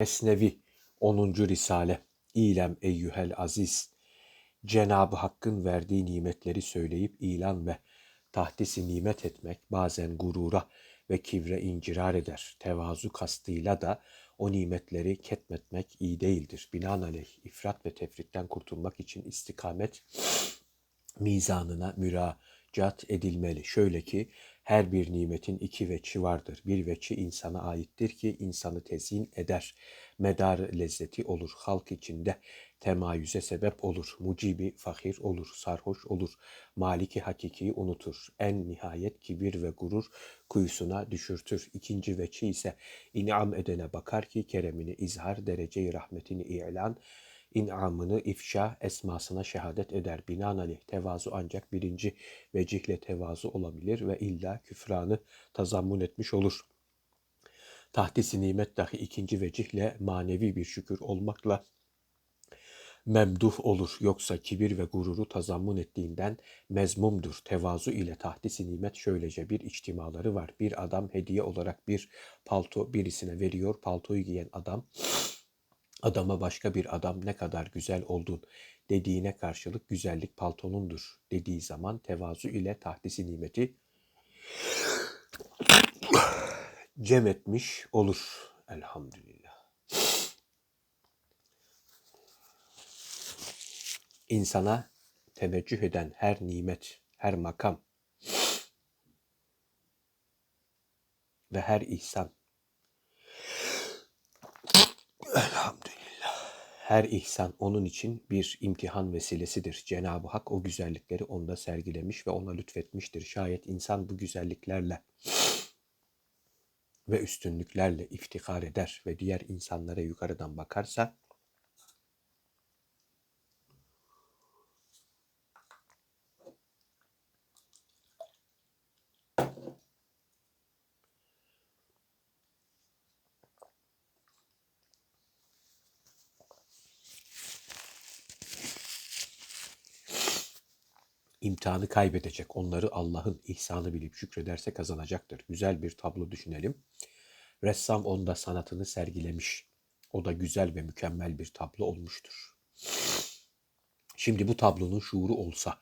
Esnevi 10. Risale İlem eyyühel aziz Cenab-ı Hakk'ın verdiği nimetleri söyleyip ilan ve tahdisi nimet etmek bazen gurura ve kibre incirar eder. Tevazu kastıyla da o nimetleri ketmetmek iyi değildir. Binaenaleyh ifrat ve tefritten kurtulmak için istikamet mizanına müracaat edilmeli. Şöyle ki her bir nimetin iki veçi vardır. Bir veçi insana aittir ki insanı tezyin eder. Medar lezzeti olur. Halk içinde temayüze sebep olur. Mucibi fakir olur. Sarhoş olur. Maliki hakiki unutur. En nihayet kibir ve gurur kuyusuna düşürtür. İkinci veçi ise inam edene bakar ki keremini izhar, dereceyi rahmetini ilan, inamını ifşa esmasına şehadet eder. Binaenaleyh tevazu ancak birinci vecihle tevazu olabilir ve illa küfranı tazammun etmiş olur. Tahdisi nimet dahi ikinci vecihle manevi bir şükür olmakla memduh olur. Yoksa kibir ve gururu tazammun ettiğinden mezmumdur. Tevazu ile tahdisi nimet şöylece bir içtimaları var. Bir adam hediye olarak bir palto birisine veriyor. Paltoyu giyen adam adama başka bir adam ne kadar güzel oldun dediğine karşılık güzellik paltonundur dediği zaman tevazu ile tahdisi nimeti cem etmiş olur. Elhamdülillah. İnsana teveccüh eden her nimet, her makam ve her ihsan Her ihsan onun için bir imtihan vesilesidir. Cenab-ı Hak o güzellikleri onda sergilemiş ve ona lütfetmiştir. Şayet insan bu güzelliklerle ve üstünlüklerle iftihar eder ve diğer insanlara yukarıdan bakarsa imtihanı kaybedecek. Onları Allah'ın ihsanı bilip şükrederse kazanacaktır. Güzel bir tablo düşünelim. Ressam onda sanatını sergilemiş. O da güzel ve mükemmel bir tablo olmuştur. Şimdi bu tablonun şuuru olsa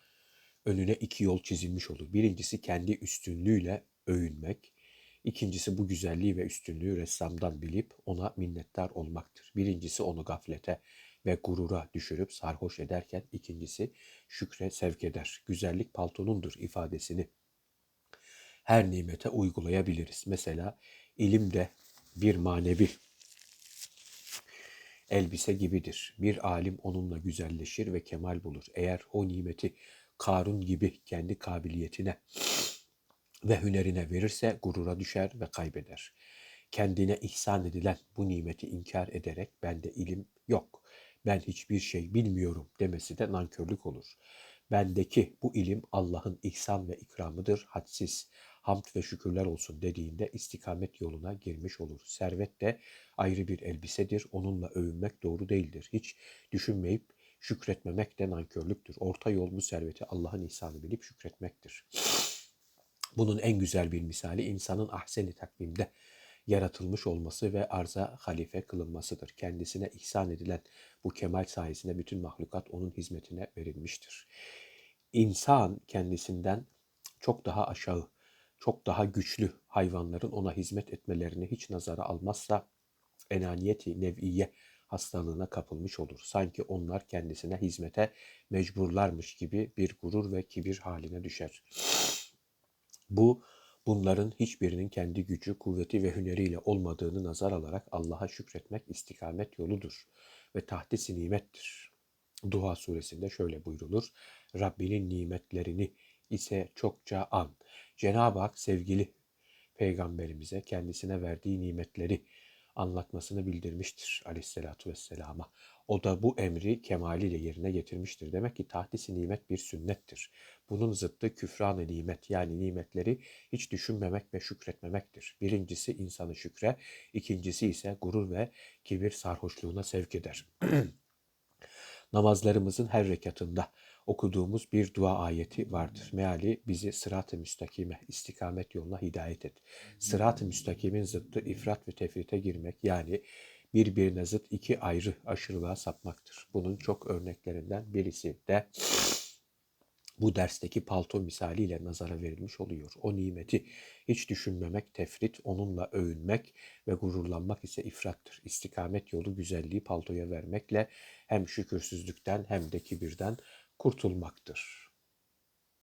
önüne iki yol çizilmiş olur. Birincisi kendi üstünlüğüyle övünmek. İkincisi bu güzelliği ve üstünlüğü ressamdan bilip ona minnettar olmaktır. Birincisi onu gaflete ve gurura düşürüp sarhoş ederken ikincisi şükre sevk eder. Güzellik paltonundur ifadesini her nimete uygulayabiliriz. Mesela ilim de bir manevi elbise gibidir. Bir alim onunla güzelleşir ve kemal bulur. Eğer o nimeti Karun gibi kendi kabiliyetine ve hünerine verirse gurura düşer ve kaybeder. Kendine ihsan edilen bu nimeti inkar ederek bende ilim yok, ben hiçbir şey bilmiyorum demesi de nankörlük olur. Bendeki bu ilim Allah'ın ihsan ve ikramıdır, hadsiz, hamd ve şükürler olsun dediğinde istikamet yoluna girmiş olur. Servet de ayrı bir elbisedir, onunla övünmek doğru değildir. Hiç düşünmeyip şükretmemek de nankörlüktür. Orta yol bu serveti Allah'ın ihsanı bilip şükretmektir. Bunun en güzel bir misali insanın ahseni takvimde yaratılmış olması ve arza halife kılınmasıdır. Kendisine ihsan edilen bu kemal sayesinde bütün mahlukat onun hizmetine verilmiştir. İnsan kendisinden çok daha aşağı, çok daha güçlü hayvanların ona hizmet etmelerini hiç nazara almazsa enaniyeti nev'iye hastalığına kapılmış olur. Sanki onlar kendisine hizmete mecburlarmış gibi bir gurur ve kibir haline düşer. Bu bunların hiçbirinin kendi gücü, kuvveti ve hüneriyle olmadığını nazar alarak Allah'a şükretmek istikamet yoludur ve tahdisi nimettir. Duha suresinde şöyle buyrulur. Rabbinin nimetlerini ise çokça an. Cenab-ı Hak sevgili peygamberimize kendisine verdiği nimetleri anlatmasını bildirmiştir aleyhissalatü vesselama. O da bu emri kemaliyle yerine getirmiştir. Demek ki tahdisi nimet bir sünnettir. Bunun zıttı küfran-ı nimet yani nimetleri hiç düşünmemek ve şükretmemektir. Birincisi insanı şükre, ikincisi ise gurur ve kibir sarhoşluğuna sevk eder. Namazlarımızın her rekatında okuduğumuz bir dua ayeti vardır. Meali bizi sırat-ı müstakime, istikamet yoluna hidayet et. Sırat-ı müstakimin zıttı ifrat ve tefrite girmek yani birbirine zıt iki ayrı aşırılığa sapmaktır. Bunun çok örneklerinden birisi de bu dersteki palto misaliyle nazara verilmiş oluyor. O nimeti hiç düşünmemek tefrit, onunla övünmek ve gururlanmak ise ifrattır. İstikamet yolu güzelliği paltoya vermekle hem şükürsüzlükten hem de kibirden kurtulmaktır.